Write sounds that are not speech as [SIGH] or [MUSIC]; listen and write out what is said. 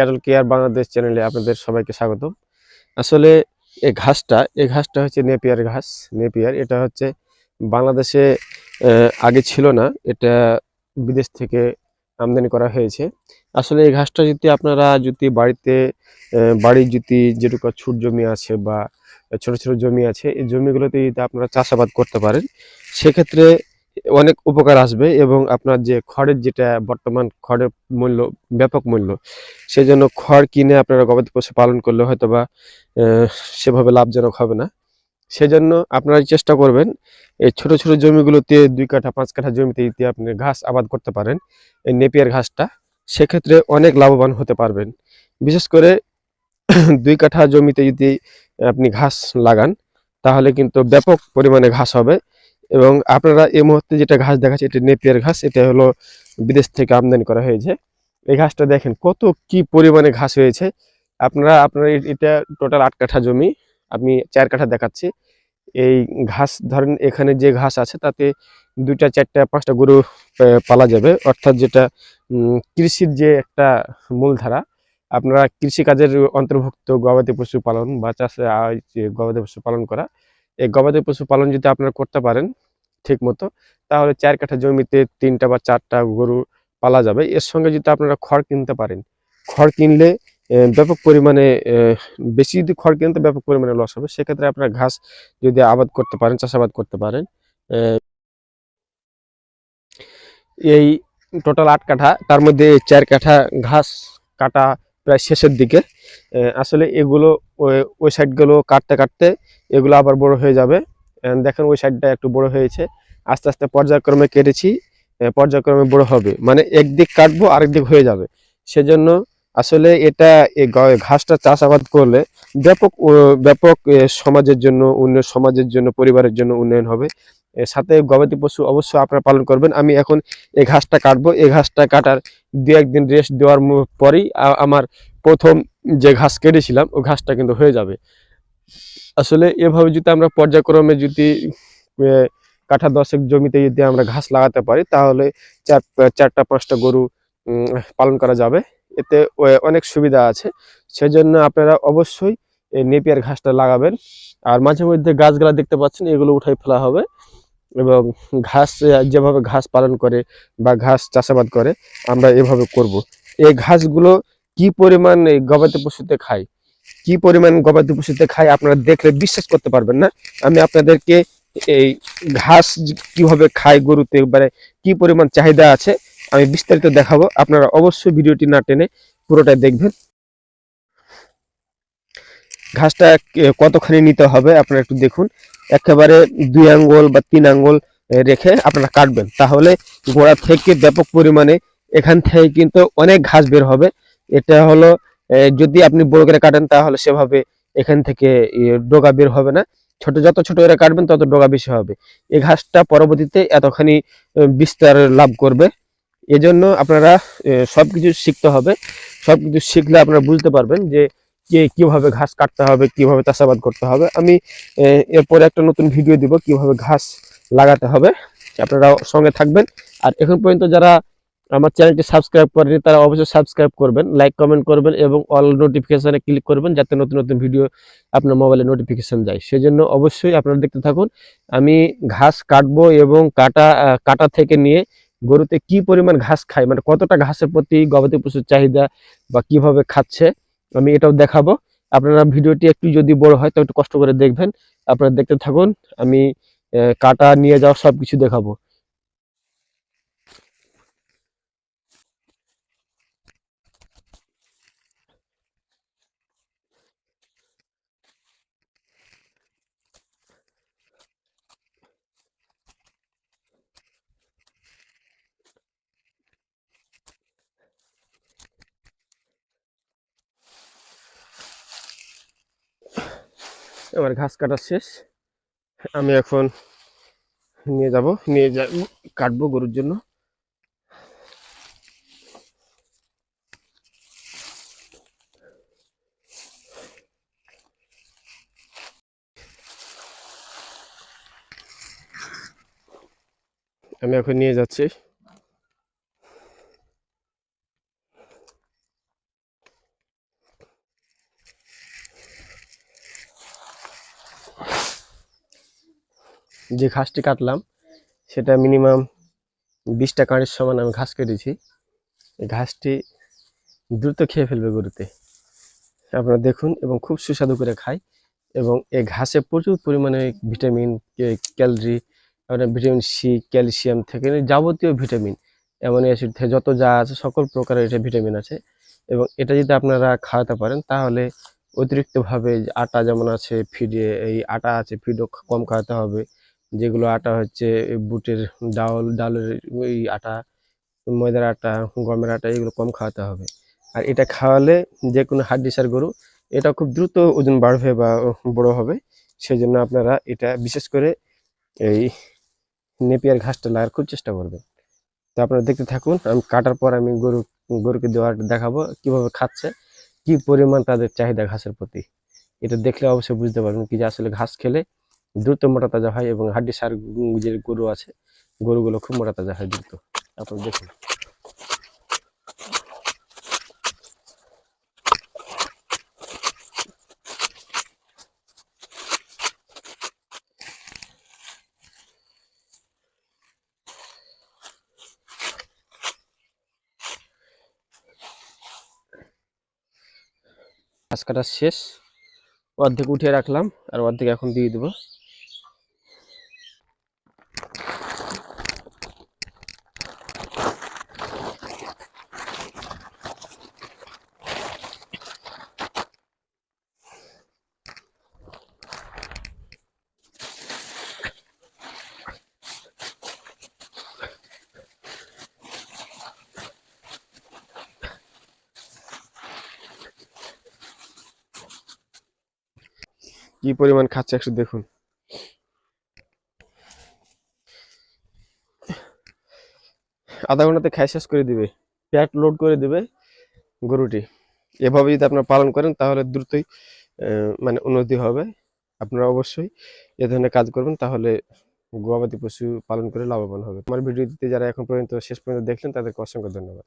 Cattle care Bangladesh চ্যানেলে আপনাদের সবাইকে স্বাগত আসলে এই ঘাসটা এই ঘাসটা হচ্ছে নেপিয়ার ঘাস নেপিয়ার এটা হচ্ছে বাংলাদেশে আগে ছিল না, এটা বিদেশ থেকে আমদানি করা হয়েছে। আসলে এই ঘাসটা যদি আপনারা যদি বাড়িতে বাড়ির যদি যেটুকু ছুট জমি আছে বা ছোট ছোট জমি আছে, এই জমিগুলোতে যদি আপনারা চাষাবাদ করতে পারেন, সেক্ষেত্রে অনেক উপকার আসবে এবং আপনার যে খড়ের যেটা বর্তমান খড়ের মূল্য, ব্যাপক মূল্য সেই জন্য খড় কিনে আপনারা গবাদি পশু পালন করলে হয়তো বা সেভাবে লাভজনক হবে না। সেজন্য আপনারা চেষ্টা করবেন এই ছোট ছোট জমিগুলোতে দুই কাঠা, পাঁচ কাঠা জমিতে যদি আপনি ঘাস আবাদ করতে পারেন, এই নেপিয়ার ঘাসটা, সেক্ষেত্রে অনেক লাভবান হতে পারবেন। বিশেষ করে [COUGHS] দুই কাঠা জমিতে যদি আপনি ঘাস লাগান, তাহলে কিন্তু ব্যাপক পরিমাণে ঘাস হবে। এবং আপনারা এই মুহূর্তে যেটা ঘাস দেখাচ্ছে, এটা নেপিয়ার ঘাস। এটা হলো বিদেশ থেকে আমদানি করা হয়েছে। এই ঘাসটা দেখেন, কত কি পরিমাণে ঘাস হয়েছে। আপনারা আপনারা এটা টোটাল আট কাঠা জমি, আমি চার কাঠা দেখাচ্ছি। এই ঘাস, ধরেন এখানে যে ঘাস আছে, তাতে দুইটা, চারটা, পাঁচটা গরু পালা যাবে। অর্থাৎ যেটা কৃষির যে একটা মূলধারা, আপনারা কৃষিকাজের অন্তর্ভুক্ত গবাদি পশু পালন বা চাষে গবাদি পশু পালন করা এই গবাদি পশু পালন যদি আপনারা করতে পারেন ঠিক মতো তাহলে চার কাঠা জমিতে তিনটা বা চারটা গরু পালা যাবে। এর সঙ্গে যদি আপনারা খড় কিনতে পারেন, খড় কিনলে ব্যাপক পরিমাণে বেশি যদি খড় কিনতে ব্যাপক পরিমাণে লস হবে, সেক্ষেত্রে আপনারা ঘাস যদি আবাদ করতে পারেন, চাষাবাদ করতে পারেন এই টোটাল আট কাঠা, তার মধ্যে চার কাঠা ঘাস কাটা প্রায় শেষের দিকে। আসলে এগুলো ওই- সাইডগুলো কাটতে কাটতে এগুলো আবার বড় হয়ে যাবে। দেখেন ওই সাইডটা একটু বড় হয়েছে। আস্তে আস্তে পর্যায়ক্রমে কেটেছি পর্যায়ক্রমে বড় হবে। মানে একদিক কাটবো আরেক দিক হয়ে যাবে। সেজন্য আসলে এটা ঘাসটা চাষাবাদ করলে ব্যাপক ব্যাপক সমাজের জন্য উন্নয়ন, সমাজের জন্য, পরিবারের জন্য উন্নয়ন হবে। সাথে গবাদি পশু অবশ্যই আপনারা পালন করবেন। আমি এখন এই ঘাসটা কাটবো। এই ঘাসটা কাটার দু, একদিন রেস্ট দেওয়ার পরেই আমার প্রথম যে ঘাস কেটেছিলাম, ও ঘাসটা কিন্তু হয়ে যাবে। আসলে এভাবে যদি আমরা পর্যায়ক্রমে যদি কাঠা দশেক জমিতে যদি আমরা ঘাস লাগাতে পারি, তাহলে চার, চারটা পাঁচটা গরু পালন করা যাবে। এতে অনেক সুবিধা আছে। সেজন্য আপনারা অবশ্যই এই নেপিয়ার ঘাসটা লাগাবেন। আর মাঝে মধ্যে গাছগুলা দেখতে পাচ্ছেন, এগুলো উঠাই ফেলা হবে। এবং ঘাস যেভাবে ঘাস পালন করে বা ঘাস চাষাবাদ করে, আমরা এভাবে করব। এই ঘাসগুলো কি পরিমাণ গবাদি পশুতে খায়? কি পরিমাণ গবাদি পশুতে খায়, আপনারা দেখলে বিশ্বাস করতে পারবেন না। আমি আপনাদেরকে এই ঘাস কীভাবে খায় গরুতে মানে কি পরিমাণ চাহিদা আছে আমি বিস্তারিত দেখাবো। আপনারা অবশ্যই ভিডিওটি না টেনে পুরোটাই দেখবেন। ঘাসটা কতখানি নিতে হবে আপনারা একটু দেখুন। একেবারে দুই আঙ্গুল বা তিন আঙ্গুল রেখে আপনারা কাটবেন। তাহলে গোড়া থেকে ব্যাপক পরিমাণে এখান থেকে কিন্তু অনেক ঘাস বের হবে। এটা হলো যদি আপনি বড় করে কাটেন তাহলে সেভাবে এখান থেকে ডগা বের হবে না। ছোট, যত ছোট করে কাটবেন তত ডগা বেশি হবে। এই ঘাসটা পরবর্তীতে এতখানি বিস্তার লাভ করবে। এজন্য আপনারা সব কিছু শিখতে হবে। সব কিছু শিখলে আপনারা বুঝতে পারবেন যে কে কীভাবে ঘাস কাটতে হবে, কীভাবে চাষাবাদ করতে হবে। আমি এরপরে একটা নতুন ভিডিও দিব, কীভাবে ঘাস লাগাতে হবে। আপনারা সঙ্গে থাকবেন। আর এখন পর্যন্ত যারা আমার চ্যানেলটি সাবস্ক্রাইব করেনি তারা অবশ্যই সাবস্ক্রাইব করবেন, লাইক, কমেন্ট করবেন এবং অল নোটিফিকেশানে ক্লিক করবেন, যাতে নতুন নতুন ভিডিও আপনার মোবাইলে নোটিফিকেশন যায়। সেজন্য অবশ্যই আপনারা দেখতে থাকুন। আমি ঘাস কাটবো এবং কাটা কাটা থেকে নিয়ে গরুতে কি পরিমাণ ঘাস খায় মানে কতটা ঘাসের প্রতি গবাদি পশুর চাহিদা বা কীভাবে খাচ্ছে, আমি এটাও দেখাবো। আপনারা ভিডিওটি একটু যদি বড় হয় তো একটু কষ্ট করে দেখবেন। আপনারা দেখতে থাকুন, আমি কাটা নিয়ে যাওয়া সব কিছু দেখাবো। আমার ঘাস কাটা শেষ। আমি এখন নিয়ে যাব, নিয়ে যা, কাটবো গরুর জন্য। আমি এখন নিয়ে যাচ্ছি। যে ঘাসটি কাটলাম, সেটা মিনিমাম বিশটা কাঁড়ির সমান আমি ঘাস কেটেছি। এই ঘাসটি দ্রুত খেয়ে ফেলবে গরুতে। আপনারা দেখুন এবং খুব সুস্বাদু করে খায় এবং এই ঘাসে প্রচুর পরিমাণে ভিটামিন ক্যালরি আপনার ভিটামিন সি ক্যালসিয়াম থেকে যাবতীয় ভিটামিন অ্যামোনো অ্যাসিড থেকে যত যা আছে, সকল প্রকারের এটা ভিটামিন আছে। এবং এটা যদি আপনারা খাওয়াতে পারেন, তাহলে অতিরিক্তভাবে আটা যেমন আছে ফিডে এই আটা আছে ফিডও কম খাওয়াতে হবে। যেগুলো আটা হচ্ছে বুটের ডাল, ডালের ওই আটা, ময়দার আটা, গমের আটা, এগুলো কম খাওয়াতে হবে। আর এটা খাওয়ালে যে কোনো হাড্ডিসার গরু, এটা খুব দ্রুত ওজন বাড়বে বা বড় হবে। সেই জন্য আপনারা এটা বিশেষ করে এই নেপিয়ার ঘাসটা লাগার খুব চেষ্টা করবেন। তো আপনারা দেখতে থাকুন, আমি কাটার পর আমি গরু, গরুকে দেওয়ার দেখাবো কীভাবে খাচ্ছে, কি পরিমাণ তাদের চাহিদা ঘাসের প্রতি। এটা দেখলে অবশ্যই বুঝতে পারবেন কি যে আসলে ঘাস খেলে দ্রুত মোটা তাজা হয় এবং হাড্ডি সার যে গরু আছে, গরুগুলো খুব মোটা তাজা হয় দ্রুত। আপনারা দেখুন। ঘাস কাটা শেষ। অর্ধেক উঠিয়ে রাখলাম আর অর্ধেক এখন দিয়ে দেবো। কি পরিমাণ খাচ্ছে একটু দেখুন। আধা ঘন্টাতে খাই শেষ করে দিবে। প্যাট লোড করে দিবে গরুটি। এভাবে যদি আপনারা পালন করেন তাহলে দ্রুতই মানে উন্নতি হবে। আপনারা অবশ্যই এ ধরনের কাজ করবেন, তাহলে গবাদি পশু পালন করে লাভবান হবে। আমার ভিডিওটিতে যারা এখন পর্যন্ত শেষ পর্যন্ত দেখলেন, তাদেরকে অসংখ্য ধন্যবাদ।